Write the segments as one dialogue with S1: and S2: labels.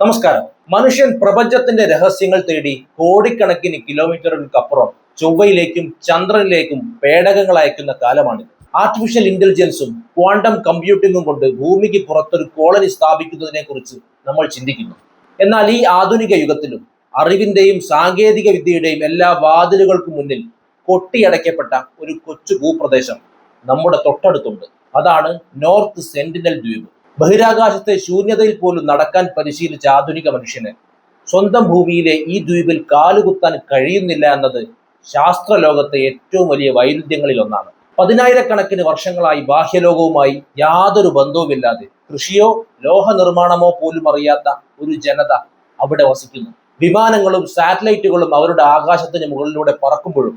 S1: നമസ്കാരം. മനുഷ്യൻ പ്രപഞ്ചത്തിന്റെ രഹസ്യങ്ങൾ തേടി കോടിക്കണക്കിന് കിലോമീറ്ററുകൾക്കപ്പുറം ചൊവ്വയിലേക്കും ചന്ദ്രനിലേക്കും പേടകങ്ങൾ അയക്കുന്ന കാലമാണിത്. ആർട്ടിഫിഷ്യൽ ഇന്റലിജൻസും ക്വാണ്ടം കമ്പ്യൂട്ടിംഗും കൊണ്ട് ഭൂമിക്ക് പുറത്തൊരു കോളനി സ്ഥാപിക്കുന്നതിനെ കുറിച്ച് നമ്മൾ ചിന്തിക്കുന്നു. എന്നാൽ ഈ ആധുനിക യുഗത്തിലും അറിവിന്റെയും സാങ്കേതിക വിദ്യയുടെയും എല്ലാ വാതിലുകൾക്കും മുന്നിൽ കൊട്ടിയടയ്ക്കപ്പെട്ട ഒരു കൊച്ചു ഭൂപ്രദേശം നമ്മുടെ തൊട്ടടുത്തുണ്ട്. അതാണ് നോർത്ത് സെന്റിനൽ ദ്വീപ്. ബഹിരാകാശത്തെ ശൂന്യതയിൽ പോലും നടക്കാൻ പരിശീലിച്ച ആധുനിക മനുഷ്യന് സ്വന്തം ഭൂമിയിലെ ഈ ദ്വീപിൽ കാലുകുത്താൻ കഴിയുന്നില്ല എന്നത് ശാസ്ത്രലോകത്തെ ഏറ്റവും വലിയ വൈരുദ്ധ്യങ്ങളിൽ ഒന്നാണ്. പതിനായിരക്കണക്കിന് വർഷങ്ങളായി ബാഹ്യലോകവുമായി യാതൊരു ബന്ധവുമില്ലാതെ കൃഷിയോ ലോഹ നിർമ്മാണമോ പോലും അറിയാത്ത ഒരു ജനത അവിടെ വസിക്കുന്നു. വിമാനങ്ങളും സാറ്റലൈറ്റുകളും അവരുടെ ആകാശത്തിന് മുകളിലൂടെ പറക്കുമ്പോഴും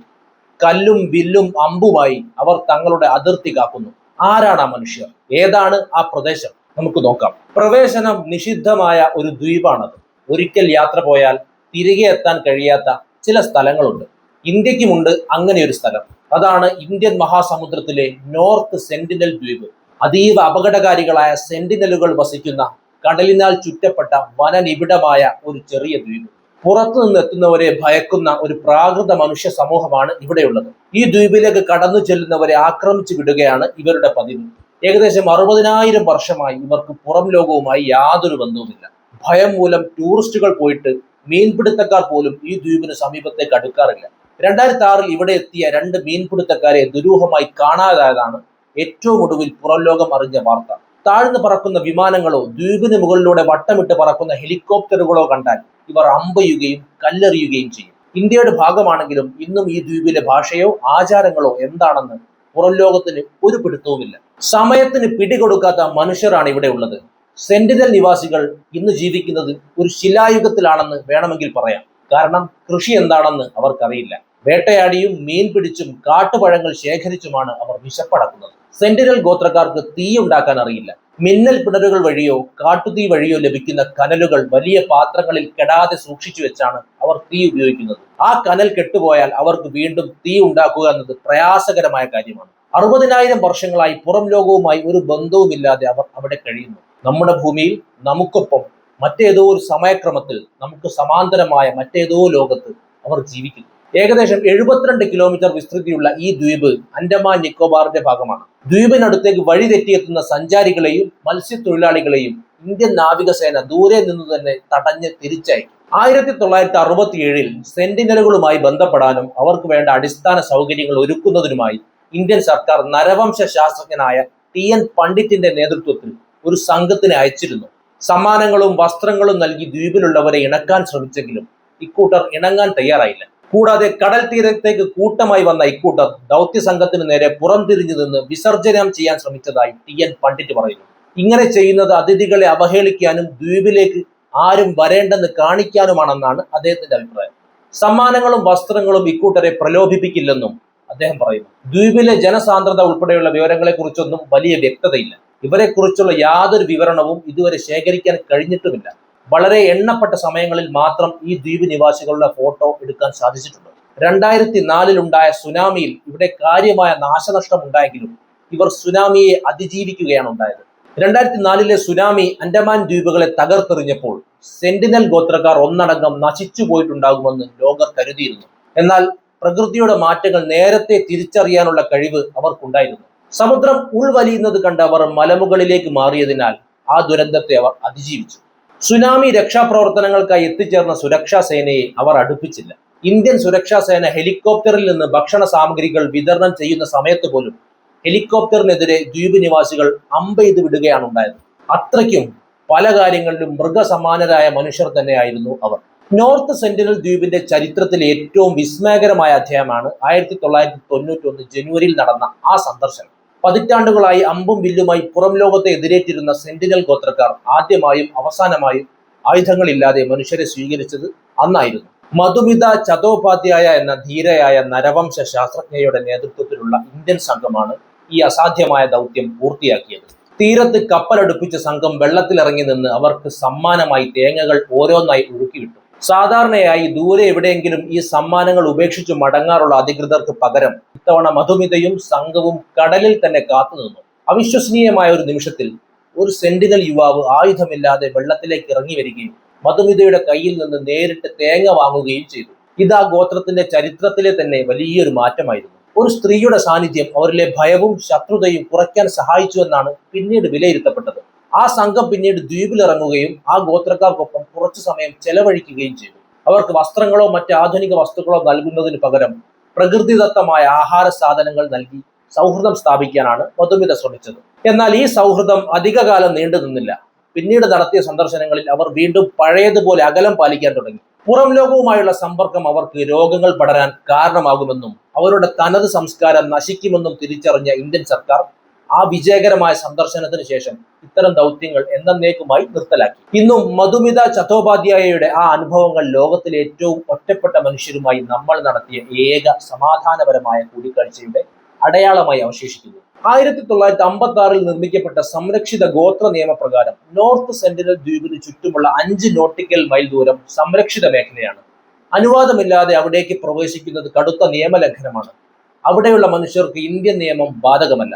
S1: കല്ലും വില്ലും അമ്പുമായി അവർ തങ്ങളുടെ അതിർത്തി കാക്കുന്നു. ആരാണ് ആ മനുഷ്യർ? ഏതാണ് ആ പ്രദേശം? നമുക്ക് നോക്കാം. പ്രവേശനം നിഷിദ്ധമായ ഒരു ദ്വീപാണത്. ഒരിക്കൽ യാത്ര പോയാൽ തിരികെ എത്താൻ കഴിയാത്ത ചില സ്ഥലങ്ങളുണ്ട്. ഇന്ത്യക്കുമുണ്ട് അങ്ങനെ ഒരു സ്ഥലം. അതാണ് ഇന്ത്യൻ മഹാസമുദ്രത്തിലെ നോർത്ത് സെന്റിനൽ ദ്വീപ്. അതീവ അപകടകാരികളായ സെന്റിനലുകൾ വസിക്കുന്ന കടലിനാൽ ചുറ്റപ്പെട്ട വനനിബിഡമായ ഒരു ചെറിയ ദ്വീപ്. പുറത്തു നിന്നെത്തുന്നവരെ ഭയക്കുന്ന ഒരു പ്രാകൃത മനുഷ്യ സമൂഹമാണ് ഇവിടെയുള്ളത്. ഈ ദ്വീപിലേക്ക് കടന്നു ചെല്ലുന്നവരെ ആക്രമിച്ചു വിടുകയാണ് ഇവരുടെ പതിവ്. ഏകദേശം അറുപതിനായിരം വർഷമായി ഇവർക്ക് പുറം ലോകവുമായി യാതൊരു ബന്ധവുമില്ല. ഭയം മൂലം ടൂറിസ്റ്റുകൾ പോയിട്ട് മീൻപിടുത്തക്കാർ പോലും ഈ ദ്വീപിന് സമീപത്തേക്ക് അടുക്കാറില്ല രണ്ടായിരത്തി ആറിൽ ഇവിടെ എത്തിയ രണ്ട് മീൻപിടുത്തക്കാരെ ദുരൂഹമായി കാണാതായതാണ് ഏറ്റവും ഒടുവിൽ പുറം ലോകം അറിഞ്ഞ വാർത്ത. താഴ്ന്നു പറക്കുന്ന വിമാനങ്ങളോ ദ്വീപിന് മുകളിലൂടെ വട്ടമിട്ട് പറക്കുന്ന ഹെലികോപ്റ്ററുകളോ കണ്ടാൽ ഇവർ അമ്പയുകയും കല്ലെറിയുകയും ചെയ്യും. ഇന്ത്യയുടെ ഭാഗമാണെങ്കിലും ഇന്നും ഈ ദ്വീപിലെ ഭാഷയോ ആചാരങ്ങളോ എന്താണെന്ന് പുറം ലോകത്തിന് ഒരു പിടുത്തവുമില്ല. സമയത്തിന് പിടികൊടുക്കാത്ത മനുഷ്യരാണ് ഇവിടെ ഉള്ളത്. സെന്റിനൽ നിവാസികൾ ഇന്ന് ജീവിക്കുന്നത് ഒരു ശിലായുഗത്തിലാണെന്ന് വേണമെങ്കിൽ പറയാം. കാരണം കൃഷി എന്താണെന്ന് അവർക്കറിയില്ല. വേട്ടയാടിയും മീൻ പിടിച്ചും കാട്ടുപഴങ്ങൾ ശേഖരിച്ചുമാണ് അവർ വിശപ്പടക്കുന്നത്. സെന്റിനൽ ഗോത്രക്കാർക്ക് തീ ഉണ്ടാക്കാൻ അറിയില്ല. മിന്നൽ പിണരുകൾ വഴിയോ കാട്ടുതീ വഴിയോ ലഭിക്കുന്ന കനലുകൾ വലിയ പാത്രങ്ങളിൽ കെടാതെ സൂക്ഷിച്ചു വെച്ചാണ് അവർ തീ ഉപയോഗിക്കുന്നത്. ആ കനൽ കെട്ടുപോയാൽ അവർക്ക് വീണ്ടും തീ ഉണ്ടാക്കുക എന്നത് പ്രയാസകരമായ കാര്യമാണ്. അറുപതിനായിരം വർഷങ്ങളായി പുറം ലോകവുമായി ഒരു ബന്ധവുമില്ലാതെ അവർ അവിടെ കഴിയുന്നു. നമ്മുടെ ഭൂമിയിൽ നമുക്കൊപ്പം മറ്റേതോ ഒരു സമയക്രമത്തിൽ നമുക്ക് സമാന്തരമായ മറ്റേതോ ലോകത്ത് അവർ ജീവിക്കുന്നു. ഏകദേശം എഴുപത്തിരണ്ട് കിലോമീറ്റർ വിസ്തൃതിയുള്ള ഈ ദ്വീപ് അൻഡമാൻ നിക്കോബാറിന്റെ ഭാഗമാണ്. ദ്വീപിനടുത്തേക്ക് വഴി തെറ്റിയെത്തുന്ന സഞ്ചാരികളെയും മത്സ്യത്തൊഴിലാളികളെയും ഇന്ത്യൻ നാവികസേന ദൂരെ നിന്ന് തന്നെ തടഞ്ഞ് തിരിച്ചയക്കും. ആയിരത്തി തൊള്ളായിരത്തി അറുപത്തി ഏഴിൽ സെന്റിനലുകളുമായി ബന്ധപ്പെടാനും അവർക്ക് വേണ്ട അടിസ്ഥാന സൗകര്യങ്ങൾ ഒരുക്കുന്നതിനുമായി ഇന്ത്യൻ സർക്കാർ നരവംശ ശാസ്ത്രജ്ഞനായ ടി എൻ പണ്ഡിറ്റിന്റെ നേതൃത്വത്തിൽ ഒരു സംഘത്തിനെ അയച്ചിരുന്നു. സമ്മാനങ്ങളും വസ്ത്രങ്ങളും നൽകി ദ്വീപിലുള്ളവരെ ഇണക്കാൻ ശ്രമിച്ചെങ്കിലും ഇക്കൂട്ടർ ഇണങ്ങാൻ തയ്യാറായില്ല. കൂടാതെ കടൽ തീരത്തേക്ക് കൂട്ടമായി വന്ന ഇക്കൂട്ടർ ദൗത്യ സംഘത്തിന് നേരെ പുറംതിരിഞ്ഞു നിന്ന് വിസർജനം ചെയ്യാൻ ശ്രമിച്ചതായി ടി എൻ പണ്ഡിറ്റ് പറയുന്നു. ഇങ്ങനെ ചെയ്യുന്നത് അതിഥികളെ അവഹേളിക്കാനും ദ്വീപിലേക്ക് ആരും വരേണ്ടെന്ന് കാണിക്കാനുമാണെന്നാണ് അദ്ദേഹത്തിന്റെ അഭിപ്രായം. സമ്മാനങ്ങളും വസ്ത്രങ്ങളും ഇക്കൂട്ടരെ പ്രലോഭിപ്പിക്കില്ലെന്നും അദ്ദേഹം പറയുന്നു. ദ്വീപിലെ ജനസാന്ദ്രത ഉൾപ്പെടെയുള്ള വിവരങ്ങളെ കുറിച്ചൊന്നും വലിയ വ്യക്തതയില്ല. ഇവരെക്കുറിച്ചുള്ള യാതൊരു വിവരണവും ഇതുവരെ ശേഖരിക്കാൻ കഴിഞ്ഞിട്ടുമില്ല. വളരെ എണ്ണപ്പെട്ട സമയങ്ങളിൽ മാത്രം ഈ ദ്വീപ് നിവാസികളുടെ ഫോട്ടോ എടുക്കാൻ സാധിച്ചിട്ടുണ്ട്. രണ്ടായിരത്തി നാലിലുണ്ടായ സുനാമിയിൽ ഇവിടെ കാര്യമായ നാശനഷ്ടം ഉണ്ടായെങ്കിലും ഇവർ സുനാമിയെ അതിജീവിക്കുകയാണ് ഉണ്ടായത്. രണ്ടായിരത്തി നാലിലെ സുനാമി അൻഡമാൻ ദ്വീപുകളെ തകർത്തെറിഞ്ഞപ്പോൾ സെന്റിനൽ ഗോത്രക്കാർ ഒന്നടങ്കം നശിച്ചു പോയിട്ടുണ്ടാകുമെന്ന് ലോകർ കരുതിയിരുന്നു. എന്നാൽ പ്രകൃതിയുടെ മാറ്റങ്ങൾ നേരത്തെ തിരിച്ചറിയാനുള്ള കഴിവ് അവർക്കുണ്ടായിരുന്നു. സമുദ്രം ഉൾവലിയുന്നത് കണ്ട് അവർ മലമുകളിലേക്ക് മാറിയതിനാൽ ആ ദുരന്തത്തെ അവർ അതിജീവിച്ചു. സുനാമി രക്ഷാപ്രവർത്തനങ്ങൾക്കായി എത്തിച്ചേർന്ന സുരക്ഷാ സേനയെ അവർ അടുപ്പിച്ചില്ല. ഇന്ത്യൻ സുരക്ഷാ സേന ഹെലികോപ്റ്ററിൽ നിന്ന് ഭക്ഷണ സാമഗ്രികൾ വിതരണം ചെയ്യുന്ന സമയത്ത് പോലും ഹെലികോപ്റ്ററിനെതിരെ ദ്വീപ് നിവാസികൾ അമ്പെയ്ത് വിടുകയാണ് ഉണ്ടായത് അത്രയ്ക്കും പല കാര്യങ്ങളിലും മൃഗസമാനരായ മനുഷ്യർ തന്നെയായിരുന്നു അവർ. നോർത്ത് സെന്റിനൽ ദ്വീപിന്റെ ചരിത്രത്തിലെ ഏറ്റവും വിസ്മയകരമായ അധ്യായമാണ് ആയിരത്തി തൊള്ളായിരത്തി തൊണ്ണൂറ്റി ഒന്ന് ജനുവരിയിൽ നടന്ന ആ സന്ദർശനം. പതിറ്റാണ്ടുകളായി അമ്പും വില്ലുമായി പുറം ലോകത്തെ എതിരേറ്റിരുന്ന സെന്റിനൽ ഗോത്രക്കാർ ആദ്യമായും അവസാനമായും ആയുധങ്ങളില്ലാതെ മനുഷ്യരെ സ്വീകരിച്ചത് അന്നായിരുന്നു. മധുമിത ചതോപാധ്യായ എന്ന ധീരയായ നരവംശ ശാസ്ത്രജ്ഞയുടെ നേതൃത്വത്തിലുള്ള ഇന്ത്യൻ സംഘമാണ് ഈ അസാധ്യമായ ദൗത്യം പൂർത്തിയാക്കിയത്. തീരത്ത് കപ്പലടുപ്പിച്ച സംഘം വെള്ളത്തിലിറങ്ങി നിന്ന് അവർക്ക് സമ്മാനമായി തേങ്ങകൾ ഓരോന്നായി ഒഴുക്കിവിട്ടു സാധാരണയായി ദൂരെ എവിടെയെങ്കിലും ഈ സമ്മാനങ്ങൾ ഉപേക്ഷിച്ചു മടങ്ങാറുള്ള അധികൃതർക്ക് പകരം ഇത്തവണ മധുമിതയും സംഘവും കടലിൽ തന്നെ കാത്തുനിന്നു അവിശ്വസനീയമായ ഒരു നിമിഷത്തിൽ ഒരു സെന്റിനൽ യുവാവ് ആയുധമില്ലാതെ വെള്ളത്തിലേക്ക് ഇറങ്ങി വരികയും മധുമിതയുടെ കയ്യിൽ നിന്ന് നേരിട്ട് തേങ്ങ വാങ്ങുകയും ചെയ്തു. ഇത് ആ ഗോത്രത്തിന്റെ ചരിത്രത്തിലെ തന്നെ വലിയൊരു മാറ്റമായിരുന്നു. ഒരു സ്ത്രീയുടെ സാന്നിധ്യം അവരിലെ ഭയവും ശത്രുതയും കുറയ്ക്കാൻ സഹായിച്ചു എന്നാണ് പിന്നീട് വിലയിരുത്തപ്പെട്ടത്. ആ സംഘം പിന്നീട് ദ്വീപിലിറങ്ങുകയും ആ ഗോത്രക്കാർക്കൊപ്പം കുറച്ചു സമയം ചെലവഴിക്കുകയും ചെയ്തു. അവർക്ക് വസ്ത്രങ്ങളോ മറ്റ് ആധുനിക വസ്തുക്കളോ നൽകുന്നതിന് പകരം പ്രകൃതിദത്തമായ ആഹാര സാധനങ്ങൾ നൽകി സൗഹൃദം സ്ഥാപിക്കാനാണ് മധുമിത ശ്രമിച്ചത്. എന്നാൽ ഈ സൗഹൃദം അധികകാലം നീണ്ടു നിന്നില്ല. പിന്നീട് നടത്തിയ സന്ദർശനങ്ങളിൽ അവർ വീണ്ടും പഴയതുപോലെ അകലം പാലിക്കാൻ തുടങ്ങി. പുറം ലോകവുമായുള്ള സമ്പർക്കം അവർക്ക് രോഗങ്ങൾ പടരാൻ കാരണമാകുമെന്നും അവരുടെ തനത് സംസ്കാരം നശിക്കുമെന്നും തിരിച്ചറിഞ്ഞ ഇന്ത്യൻ സർക്കാർ ആ വിജയകരമായ സന്ദർശനത്തിന് ശേഷം ഇത്തരം ദൗത്യങ്ങൾ എന്നേക്കുമായി നിർത്തലാക്കി. ഇന്നും മധുമിത ചത്തോപാധ്യായയുടെ ആ അനുഭവങ്ങൾ ലോകത്തിലെ ഏറ്റവും ഒറ്റപ്പെട്ട മനുഷ്യരുമായി നമ്മൾ നടത്തിയ ഏക സമാധാനപരമായ കൂടിക്കാഴ്ചയുടെ അടയാളമായി അവശേഷിക്കുന്നു. ആയിരത്തി തൊള്ളായിരത്തി അമ്പത്തി ആറിൽ നിർമ്മിക്കപ്പെട്ട സംരക്ഷിത ഗോത്ര നിയമപ്രകാരം നോർത്ത് സെന്റിനൽ ദ്വീപിന് ചുറ്റുമുള്ള അഞ്ച് നോട്ടിക്കൽ മൈൽ ദൂരം സംരക്ഷിത മേഖലയാണ്. അനുവാദമില്ലാതെ അവിടേക്ക് പ്രവേശിക്കുന്നത് കടുത്ത നിയമലംഘനമാണ്. അവിടെയുള്ള മനുഷ്യർക്ക് ഇന്ത്യൻ നിയമം ബാധകമല്ല.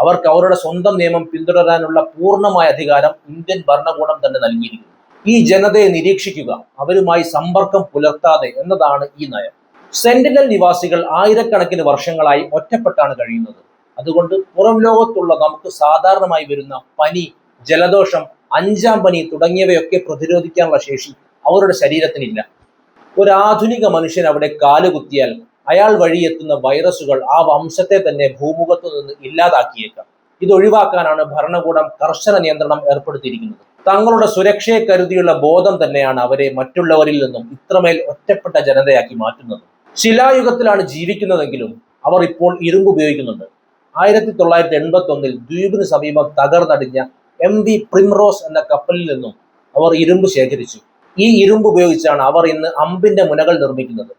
S1: അവർക്ക് അവരുടെ സ്വന്തം നിയമം പിന്തുടരാനുള്ള പൂർണമായ അധികാരം ഇന്ത്യൻ ഭരണകൂടം തന്നെ നൽകിയിരിക്കുന്നു. ഈ ജനതയെ നിരീക്ഷിക്കുക അവരുമായി സമ്പർക്കം പുലർത്താതെ എന്നതാണ് ഈ നയം. സെന്റിനൽ നിവാസികൾ ആയിരക്കണക്കിന് വർഷങ്ങളായി ഒറ്റപ്പെട്ടാണ് കഴിയുന്നത്. അതുകൊണ്ട് പുറം ലോകത്തുള്ള നമുക്ക് സാധാരണമായി വരുന്ന പനി ജലദോഷം അഞ്ചാം പനി തുടങ്ങിയവയൊക്കെ പ്രതിരോധിക്കാനുള്ള ശേഷി അവരുടെ ശരീരത്തിനില്ല. ഒരു ആധുനിക മനുഷ്യൻ അവിടെ കാലുകുത്തിയാൽ അയാൾ വഴി എത്തുന്ന വൈറസുകൾ ആ വംശത്തെ തന്നെ ഭൂമുഖത്തു നിന്ന് ഇല്ലാതാക്കിയേക്കാം. ഇത് ഒഴിവാക്കാനാണ് ഭരണകൂടം കർശന നിയന്ത്രണം ഏർപ്പെടുത്തിയിരിക്കുന്നത്. തങ്ങളുടെ സുരക്ഷയെ കരുതിയുള്ള ബോധം തന്നെയാണ് അവരെ മറ്റുള്ളവരിൽ നിന്നും ഇത്രമേൽ ഒറ്റപ്പെട്ട ജനതയാക്കി മാറ്റുന്നത്. ശിലായുഗത്തിലാണ് ജീവിക്കുന്നതെങ്കിലും അവർ ഇപ്പോൾ ഇരുമ്പ് ഉപയോഗിക്കുന്നുണ്ട്. ആയിരത്തി തൊള്ളായിരത്തി എൺപത്തി ഒന്നിൽ ദ്വീപിന് സമീപം തകർന്നടിഞ്ഞ എം വി പ്രിംറോസ് എന്ന കപ്പലിൽ നിന്നും അവർ ഇരുമ്പ് ശേഖരിച്ചു. ഈ ഇരുമ്പ് ഉപയോഗിച്ചാണ് അവർ ഇന്ന് അമ്പിന്റെ മുനകൾ നിർമ്മിക്കുന്നത്.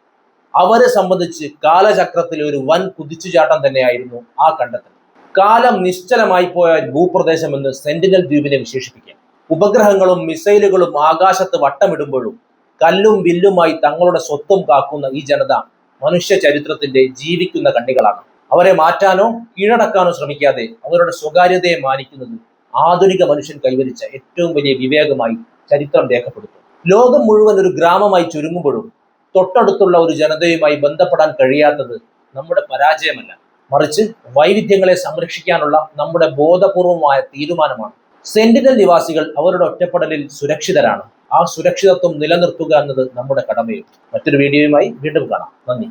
S1: അവരെ സംബന്ധിച്ച് കാലചക്രത്തിലെ ഒരു വൻ കുതിച്ചുചാട്ടം തന്നെയായിരുന്നു ആ കണ്ടെത്തൽ. കാലം നിശ്ചലമായി പോയ ഭൂപ്രദേശം എന്ന് സെന്റിനൽ ദ്വീപിനെ വിശേഷിപ്പിക്കാം. ഉപഗ്രഹങ്ങളും മിസൈലുകളും ആകാശത്ത് വട്ടമിടുമ്പോഴും കല്ലും വില്ലുമായി തങ്ങളുടെ സ്വത്തും കാക്കുന്ന ഈ ജനത മനുഷ്യ ചരിത്രത്തിന്റെ ജീവിക്കുന്ന കണ്ണികളാണ്. അവരെ മാറ്റാനോ കീഴടക്കാനോ ശ്രമിക്കാതെ അവരുടെ സ്വകാര്യതയെ മാനിക്കുന്നത് ആധുനിക മനുഷ്യൻ കൈവരിച്ച ഏറ്റവും വലിയ വിവേകമായി ചരിത്രം രേഖപ്പെടുത്തും. ലോകം മുഴുവൻ ഒരു ഗ്രാമമായി ചുരുങ്ങുമ്പോഴും തൊട്ടടുത്തുള്ള ഒരു ജനതയുമായി ബന്ധപ്പെടാൻ കഴിയാത്തത് നമ്മുടെ പരാജയമല്ല. മറിച്ച് വൈവിധ്യങ്ങളെ സംരക്ഷിക്കാനുള്ള നമ്മുടെ ബോധപൂർവമായ തീരുമാനമാണ്. സെന്റിനൽ നിവാസികൾ അവരുടെ ഒറ്റപ്പെടലിൽ സുരക്ഷിതരാണ്. ആ സുരക്ഷിതത്വം നിലനിർത്തുക എന്നത് നമ്മുടെ കടമയും. മറ്റൊരു വീഡിയോയുമായി വീണ്ടും കാണാം. നന്ദി.